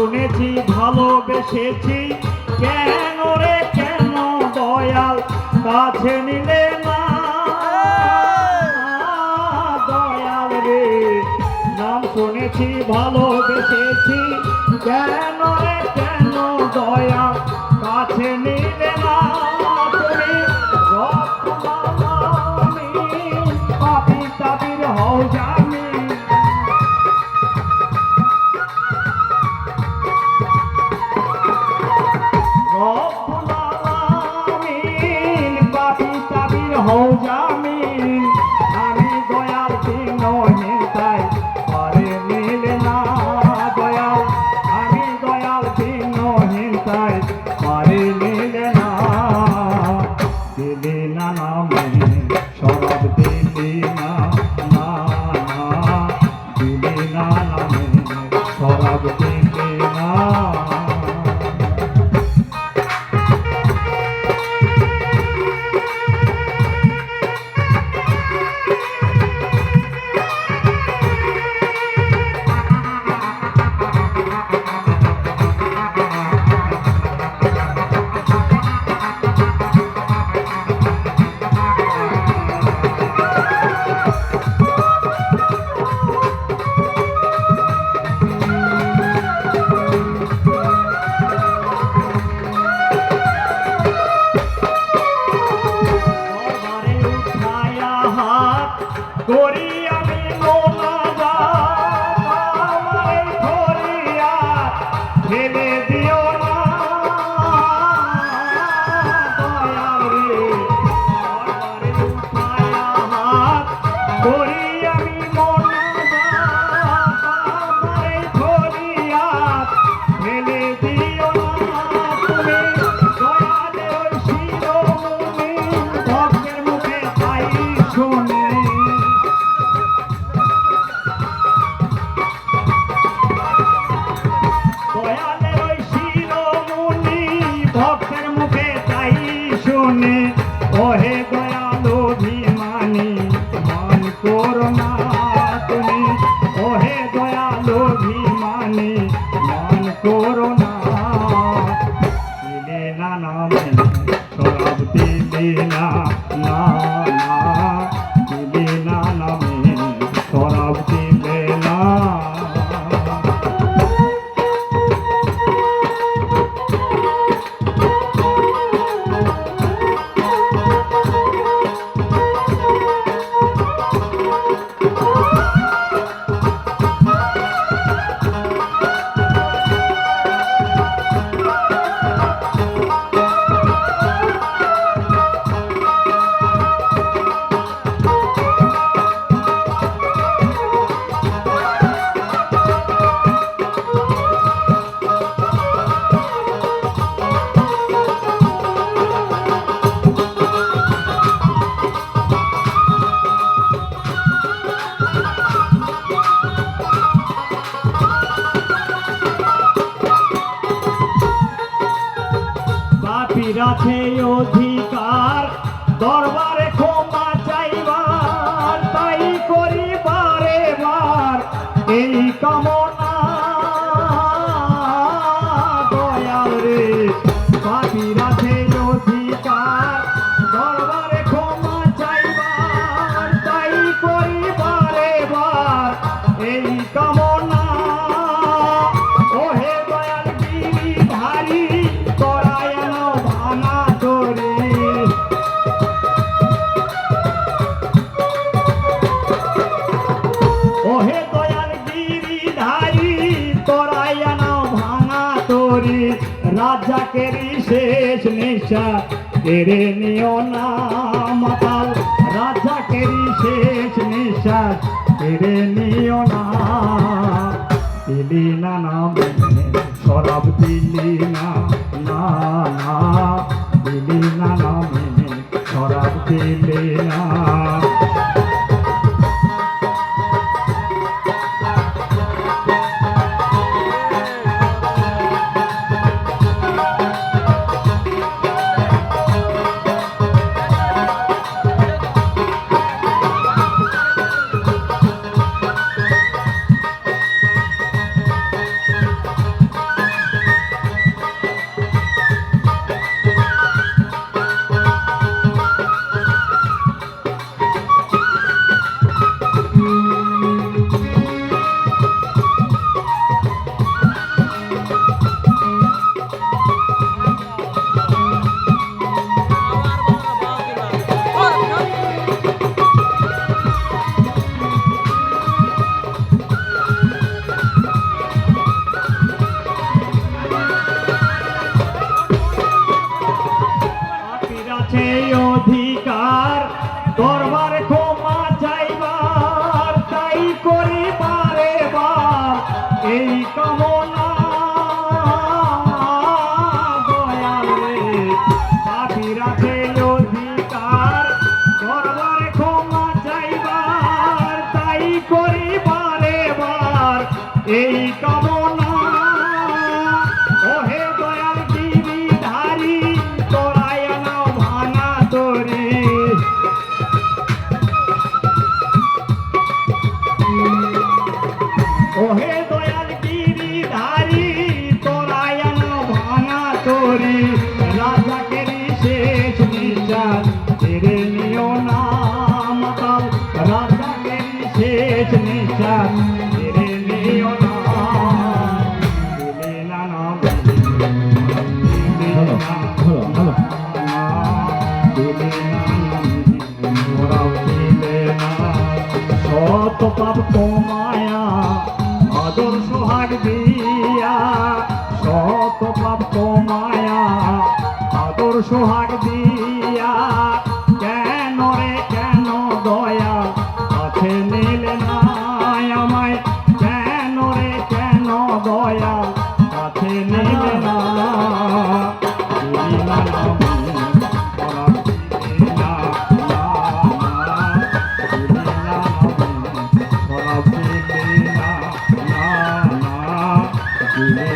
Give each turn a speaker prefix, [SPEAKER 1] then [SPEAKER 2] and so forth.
[SPEAKER 1] শুনেছি, ভালোবেসেছি। কেন রে, কেন দয়াল? কাছে নিলে না। দয়াল রে, নাম শুনেছি, ভালোবেসেছি। কেন আছে অধিকার দরবার পয়সা কেড়ে নিও না মাতাল। রাজা কেরি শেষ নিঃশ্বাস কেড়ে নিও না। দিলি না না সরব দিলি না না দিলি না না সরব দিলি না। আছে ও ডাক দিয়া, শত প্রাপ্ত মায়া আদর সোহাগ দিয়া। কেন রে, কেন দয়া? কাছে নিলে না আমায়। কেন রে, কেন দয়া? Thank you.